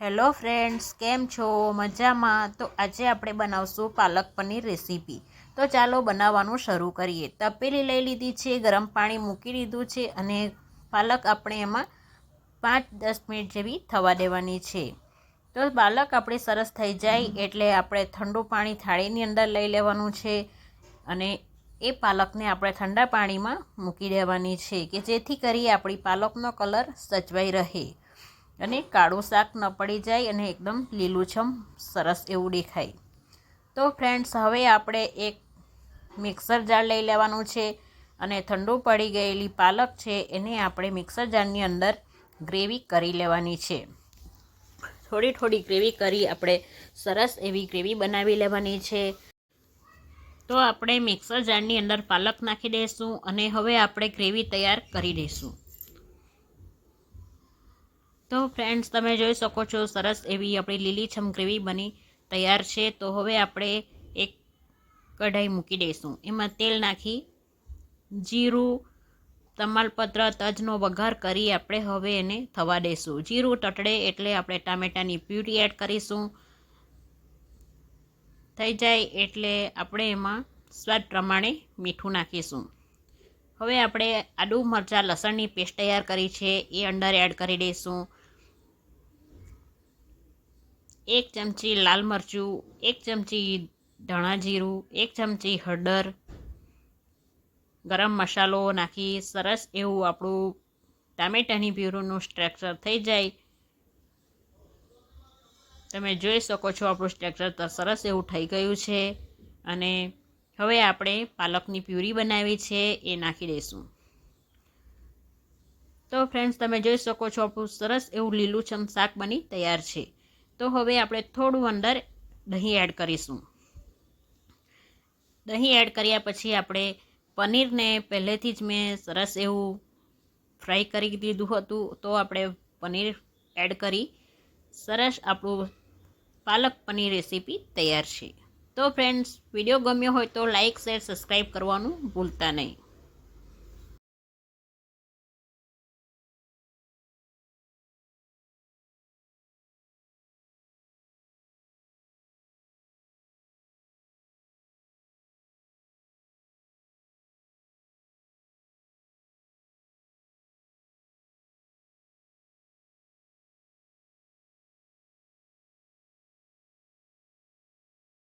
Hello friends, કેમ છો? મજામાં? તો આજે આપણે બનાવશું પાલક પનીર રેસીપી. તો ચાલો બનાવવાનું શરૂ કરીએ. તપેલી લઈ લીધી છે, ગરમ પાણી મૂકી દીધું છે અને પાલક આપણે એમાં પાંચ દસ મિનિટ જેવી થવા દેવાની છે. તો પાલક આપણે સરસ થઈ જાય એટલે આપણે ઠંડુ પાણી થાળીની અંદર લઈ લેવાનું છે અને એ પાલકને આપણે ઠંડા પાણીમાં મૂકી દેવાની છે કે જેથી કરી આપણી પાલકનો કલર સચવાઈ રહે. અને કાળું શાક ન પડી જાય અને એકદમ લીલુંછમ, સરસ એવું દેખાય. તો ફ્રેન્ડ્સ હવે આપણે એક મિક્સર જાર લઈ લેવાનું છે અને ઠંડુ પડી ગયેલી પાલક છે એને આપણે મિક્સર જારની અંદર ગ્રેવી કરી લેવાની છે. થોડી થોડી ગ્રેવી કરી આપણે સરસ એવી ગ્રેવી બનાવી લેવાની છે. તો આપણે મિક્સર જારની અંદર પાલક નાખી દઈશું અને હવે આપણે ગ્રેવી તૈયાર કરી દઈશું. તો ફ્રેન્ડ્સ તમે જોઈ શકો છો, સરસ એવી આપણી લીલીછમ ગ્રેવી બની તૈયાર છે. તો હવે આપણે એક કઢાઈ મૂકી દઈશું. એમાં તેલ નાખી, જીરું, તમાલપત્ર, તજનો વઘાર કરી આપણે હવે એને થવા દઈશું. જીરું તટડે એટલે આપણે ટામેટાની પ્યુરી એડ કરીશું. થઈ જાય એટલે આપણે એમાં સ્વાદ પ્રમાણે મીઠું નાખીશું. હવે આપણે આદુ મરચાં લસણની પેસ્ટ તૈયાર કરી છે, એ અંદર એડ કરી દઈશું. એક ચમચી લાલ મરચું, એક ચમચી ધાણા જીરું, એક ચમચી હળદર. ગરમ મસાલો નાખી સરસ એવું આપણું ટામેટાની પ્યુરીનું સ્ટ્રક્ચર થઈ જાય. તમે જોઈ શકો છો આપણું સ્ટ્રક્ચર સરસ એવું થઈ ગયું છે. અને હવે આપણે પાલકની પ્યુરી બનાવી છે, એ નાખી દઈશું. તો ફ્રેન્ડ્સ તમે જોઈ શકો છો આપણું સરસ એવું લીલુંછમ શાક બની તૈયાર છે. તો હવે આપણે થોડું અંદર દહીં એડ કરીશું. દહીં એડ કર્યા પછી આપણે પનીરને પહેલેથી જ મેં સરસ એવું ફ્રાય કરી દીધું હતું, તો આપણે પનીર એડ કરી સરસ આપણું પાલક પનીર રેસીપી તૈયાર છે. તો ફ્રેન્ડ્સ વીડિયો ગમ્યો હોય તો લાઇક શેર સબસ્ક્રાઈબ કરવાનું ભૂલતા નહીં.